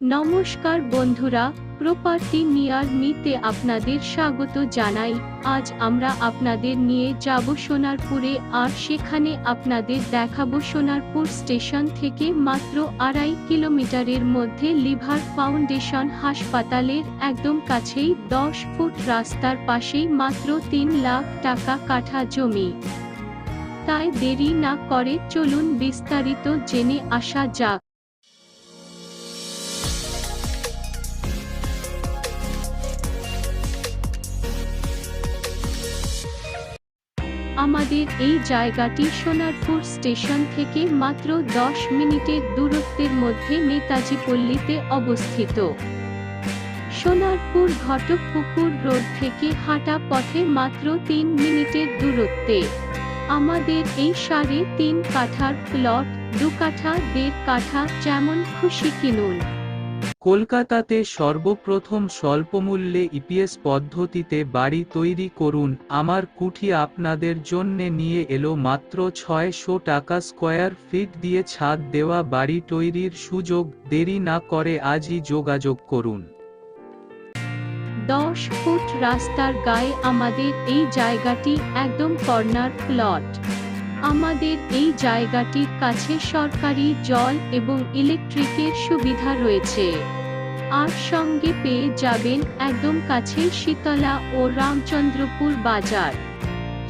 নমস্কার বন্ধুরা, property near মিতে আপনাদের স্বাগত জানাই। আজ আমরা আপনাদের নিয়ে যাব সোনারপুরে আর সেখানে আপনাদের দেখাবো সোনারপুর স্টেশন থেকে মাত্র আড়াই কিলোমিটারের মধ্যে লিভার ফাউন্ডেশন হাসপাতালের একদম কাছেই দশ ফুট রাস্তার পাশেই মাত্র তিন লাখ টাকা কাঠা জমি। তাই দেরি না করে চলুন বিস্তারিত জেনে আসা যাক। আমাদের এই জায়গাটি সোনারপুর স্টেশন থেকে মাত্র দশ মিনিটের দূরত্বের মধ্যে নেতাজি পল্লীতে অবস্থিত। সোনারপুর ঘটকপুকুর রোড থেকে হাঁটা পথে মাত্র তিন মিনিটের দূরত্বে। আমাদের এই সাড়ে তিন কাঠার প্লট, দু কাঠা, দেড় কাঠা যেমন খুশি কিনুন। কলকাতাতে সর্বপ্রথম স্বল্পমূল্যে ইপিএস পদ্ধতিতে বাড়ি তৈরি করুন। আমার কুঠি আপনাদের জন্যে নিয়ে এলো মাত্র ছয়শো টাকা স্কোয়ার ফিট দিয়ে ছাদ দেওয়া বাড়ি তৈরির সুযোগ। দেরি না করে আজই যোগাযোগ করুন। দশ ফুট রাস্তার গায়ে আমাদের এই জায়গাটি একদম কর্নার প্লট। আমাদের এই জায়গাটির কাছে সরকারি জল এবং ইলেকট্রিকের সুবিধা রয়েছে। আর সঙ্গে পেয়ে যাবেন একদম কাছে শীতলা ও রামচন্দ্রপুর বাজার।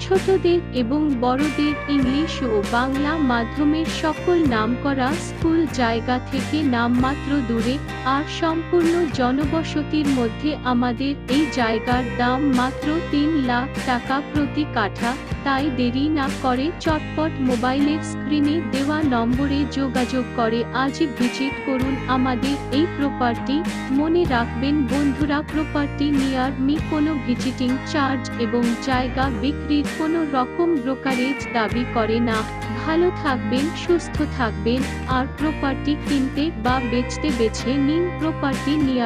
ছোটদের এবং বড়দের ইংলিশ ও বাংলা মাধ্যমের সকল নামকরা স্কুল জায়গা থেকে নামমাত্র দূরে আর সম্পূর্ণ জনবসতির মধ্যে আমাদের এই জায়গার দাম মাত্র তিন লাখ টাকা প্রতি কাঠা তাই দেরি না করে চটপট মোবাইলের স্ক্রিনে দেওয়া নম্বরে যোগাযোগ করে আজই ভিজিট করুন আমাদের এই প্রপার্টি মনে রাখবেন বন্ধুরা প্রপার্টি নিয়ার মি কোনো ভিজিটিং চার্জ এবং জায়গা বিক্রির কোনো রকম ব্রোকারেজ দাবি করে না। ভালো থাকবেন, সুস্থ থাকবেন, আর প্রপার্টি কিনতে বা বেচতে বেছে নিন প্রপার্টি নিয়ার